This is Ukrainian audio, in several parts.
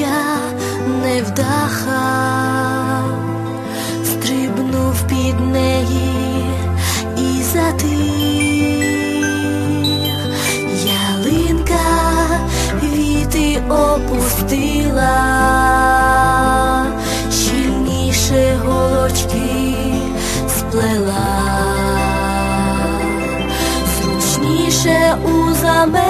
плеча невдаха, стрибнув під неї і затих ялинка віти опустила, щільніше голочки сплела, зручніше у заметі.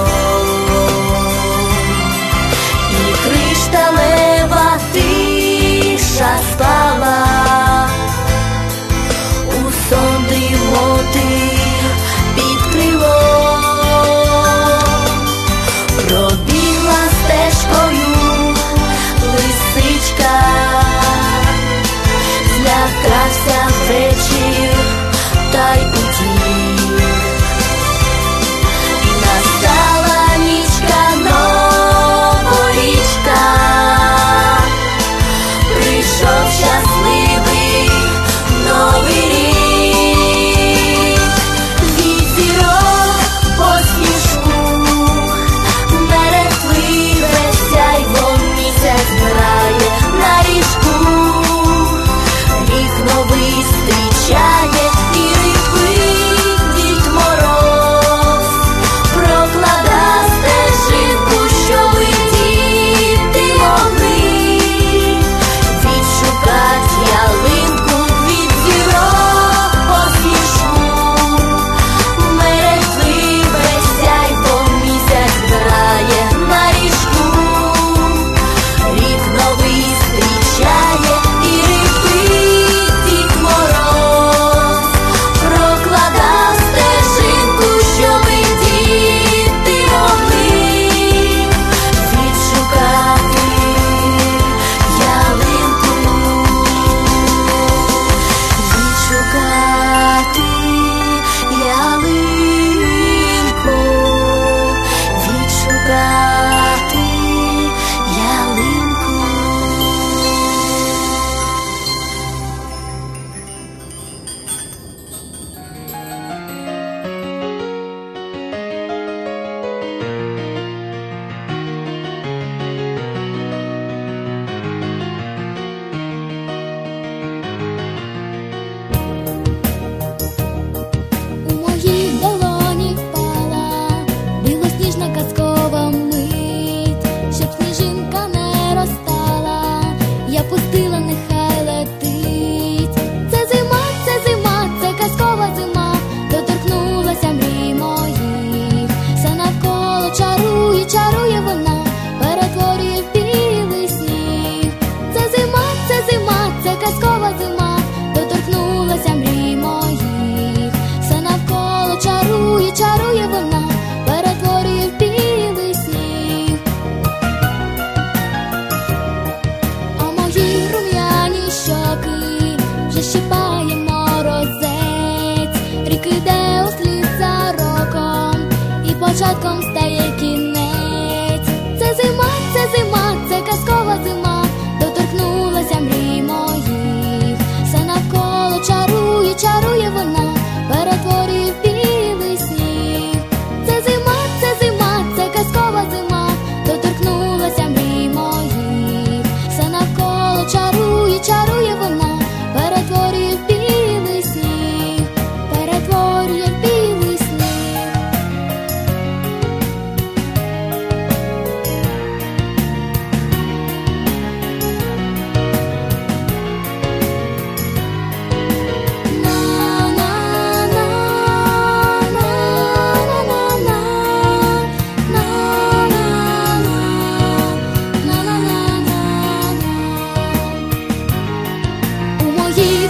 Watch out.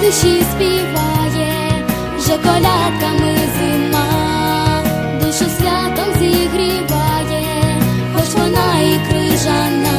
душі співає, вже колядками зима, душу святом зігріває, хоч вона і крижана.